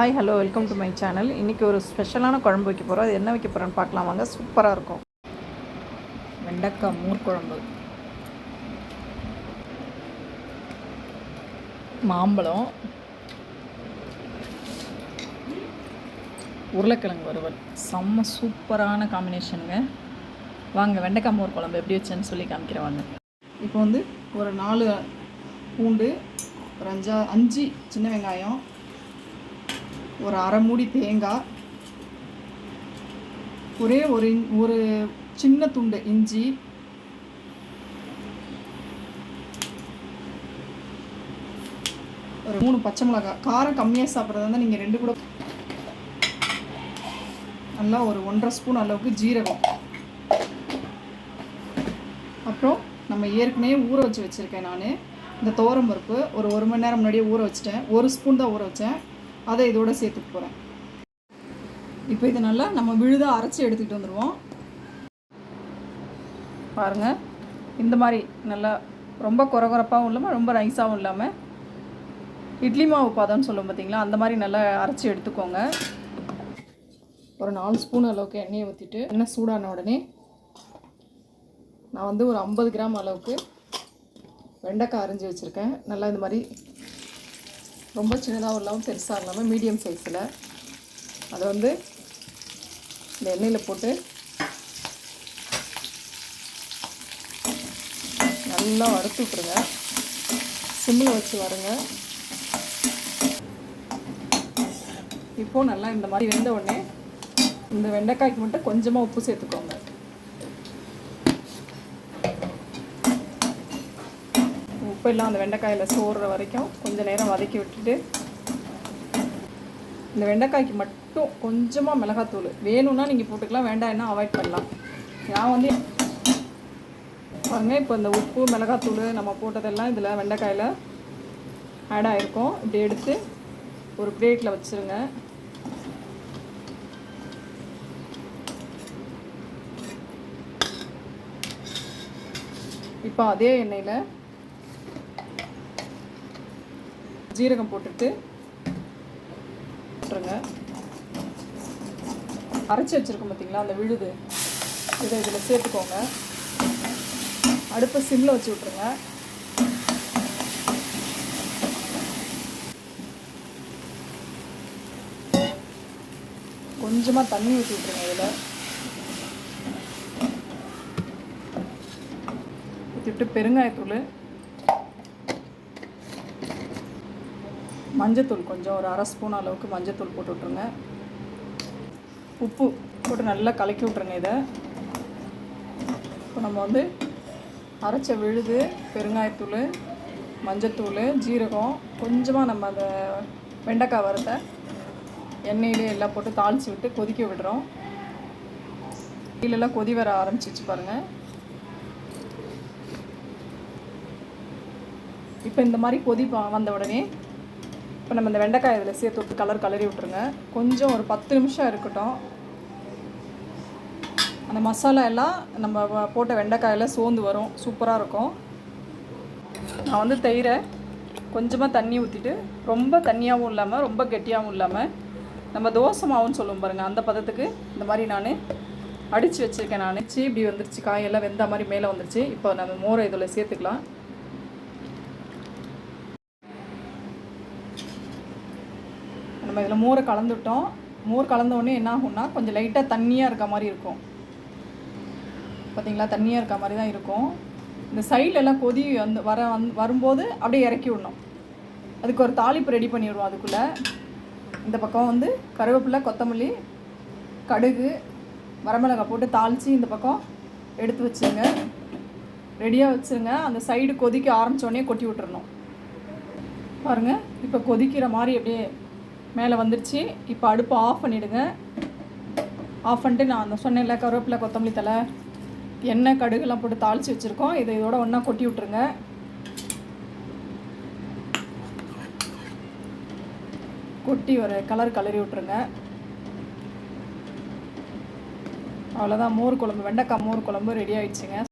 Hi hello welcome to my channel இன்றைக்கி ஒரு ஸ்பெஷலான குழம்பு வைக்க போகிறோம் அது என்ன வைக்க போகிறோன்னு பார்க்கலாம். வாங்க சூப்பராக இருக்கும். வெண்டைக்காய் மூர் குழம்பு மாம்பழம். உருளைக்கிழங்கு வறுவல். செம்ம சூப்பரான காம்பினேஷனுங்க வாங்க வெண்டைக்காய் மோர் குழம்பு எப்படி வச்சேன்னு சொல்லி காமிக்கிறேன் வாங்க. இப்போ வந்து ஒரு நாலு பூண்டு ஒரு அஞ்சா அஞ்சு சின்ன வெங்காயம் ஒரு அரை மூடி தேங்காய் ஒரே ஒரு இன்- ஒரு சின்ன துண்டு இஞ்சி ஒரு மூணு பச்சை மிளகாய் காரம் கம்மியாக சாப்பிட்றதா இருந்தால் நீங்கள் ரெண்டு கூட நல்லா ஒரு ஒன்றரை ஸ்பூன் அளவுக்கு ஜீரகம். அப்புறம் நம்ம ஏற்கனவே ஊற வச்சு வச்சுருக்கேன் நான். இந்த துவரம் பருப்பு ஒரு ஒரு மணி நேரம் முன்னாடியே ஊற வச்சுட்டேன். ஒரு ஸ்பூன் தான் ஊற வச்சேன். அதை இதோட சேர்த்துக்க போகிறேன் இப்போ இதை நல்லா நம்ம விழுதாக அரைச்சி எடுத்துகிட்டு வந்துடுவோம் பாருங்கள் இந்த மாதிரி நல்லா ரொம்ப குறகுறப்பாகவும் இல்லாமல் ரொம்ப நைஸாகவும் இல்லாமல் இட்லி மாவு பதம்னு சொல்லுவோம் பார்த்தீங்களா அந்த மாதிரி நல்லா அரைச்சி எடுத்துக்கோங்க. ஒரு நாலு ஸ்பூன் அளவுக்கு எண்ணெயை ஊற்றிட்டு எண்ணெய் சூடான உடனே நான் வந்து ஒரு ஐம்பது கிராம் அளவுக்கு வெண்டைக்காய் அரிஞ்சு வச்சுருக்கேன். நல்லா இந்த மாதிரி ரொம்ப சின்னதாகவும் இல்லாமல் பெருசாக இல்லாமல் மீடியம் சைஸில். அதை வந்து இந்த எண்ணெயில் போட்டு நல்லா வறுத்து விட்ருங்க சிம்மில் வச்சு வருங்க. இப்போது நல்லா இந்த மாதிரி வெந்த உடனே இந்த வெண்டைக்காய்க்கு மட்டும் கொஞ்சமாக உப்பு சேர்த்துக்கோங்க. உப்பு எல்லாம் அந்த வெண்டைக்காயில் சோறுற வரைக்கும் கொஞ்சம் நேரம் வதக்கி விட்டுட்டு இந்த வெண்டைக்காய்க்கு மட்டும் கொஞ்சமாக மிளகாத்தூள். வேணும்னா நீங்கள் போட்டுக்கலாம் வேண்டாம்னா அவாய்ட் பண்ணலாம். நான் வந்து பாருங்க இப்போ இந்த உப்பு மிளகாத்தூள் நம்ம போட்டதெல்லாம் இதில் வெண்டைக்காயில் ஆட் ஆகிருக்கும் இப்படி எடுத்து ஒரு பிளேட்டில் வச்சுருங்க. இப்போ அதே எண்ணெயில் ஜீரகம் போட்டுட்டு போட்டுருங்க அரைச்சி வச்சுருக்கோம் பார்த்தீங்களா அந்த விழுது. இதை இதில் சேர்த்துக்கோங்க. அடுப்பை சிம்மில் வச்சு விட்ருங்க கொஞ்சமாக தண்ணி ஊற்றி விட்ருங்க இதில். ஊற்றிவிட்டு பெருங்காயத்தூள். மஞ்சத்தூள் கொஞ்சம் ஒரு அரை ஸ்பூன் அளவுக்கு மஞ்சத்தூள் போட்டு விட்ருங்க உப்பு போட்டு நல்லா கலக்கி விட்ருங்க இதை. இப்போ நம்ம வந்து அரைச்ச விழுது பெருங்காயத்தூள் மஞ்சத்தூள் ஜீரகம் கொஞ்சமாக நம்ம அந்த வெண்டைக்காய் வறுத்த எண்ணெயிலே எல்லாம் போட்டு தாளித்து விட்டு கொதிக்க விடுறோம். கீழெல்லாம் கொதி வர ஆரம்பிச்சிச்சு பாருங்கள் இப்போ இந்த மாதிரி கொதி வந்த உடனே இப்போ நம்ம இந்த வெண்டைக்காய் இதில் சேர்த்து விட்டு கலர் கலரி விட்ருங்க கொஞ்சம் ஒரு பத்து நிமிஷம் இருக்கட்டும். அந்த மசாலா எல்லாம் நம்ம வ- போட்ட வெண்டைக்காயில் சோர்ந்து வரும். சூப்பராக இருக்கும். நான் வந்து தயிரை கொஞ்சமாக தண்ணி ஊற்றிட்டு ரொம்ப தண்ணியாகவும் இல்லாமல் ரொம்ப கெட்டியாகவும் இல்லாமல் நம்ம தோசை மாவுன்னு சொல்லுவோம் பாருங்கள் அந்த பதத்துக்கு இந்த மாதிரி நான் அடித்து வச்சுருக்கேன் நான். சி இப்படி வந்துருச்சு காயெல்லாம் வெந்த மாதிரி மேலே வந்துருச்சு. இப்போ நம்ம மோரை இதில் சேர்த்துக்கலாம். நம்ம இதில் மோரை கலந்துட்டோம். மோர் கலந்த என்ன ஆகும்னா கொஞ்சம் லைட்டாக தண்ணியாக இருக்க மாதிரி இருக்கும். பார்த்தீங்களா தண்ணியாக இருக்க மாதிரி தான் இருக்கும். இந்த சைடுலெல்லாம் கொதி வந்து வர வந் வரும்போது அப்படியே இறக்கி விடணும். அதுக்கு ஒரு தாளிப்பு ரெடி பண்ணிவிடுவோம் அதுக்குள்ளே. இந்த பக்கம் வந்து கருவேப்பிலை கொத்தமல்லி கடுகு வரமிளகாய் போட்டு தாளித்து இந்த பக்கம் எடுத்து வச்சுருங்க. ரெடியாக வச்சுருங்க. அந்த சைடு கொதிக்க ஆரம்பித்தோடனே கொட்டி விட்டுறணும். பாருங்கள் இப்போ கொதிக்கிற மாதிரி அப்படியே மேலே வந்துருச்சு. இப்போ அடுப்பை ஆஃப் பண்ணிவிடுங்க ஆஃப் பண்ணிட்டு நான் அந்த சொன்னேன்ல கருவேப்பிலை கொத்தமல்லி தலை எண்ணெய் கடுகுலாம் போட்டு தாளித்து வச்சுருக்கோம். இதை இதோட ஒன்றா கொட்டி விட்ருங்க கொட்டி ஒரு கலர் கலரி விட்ருங்க அவ்வளோதான் மோர் குழம்பு வெண்டைக்காய் மோர் குழம்பு ரெடி ஆகிடுச்சுங்க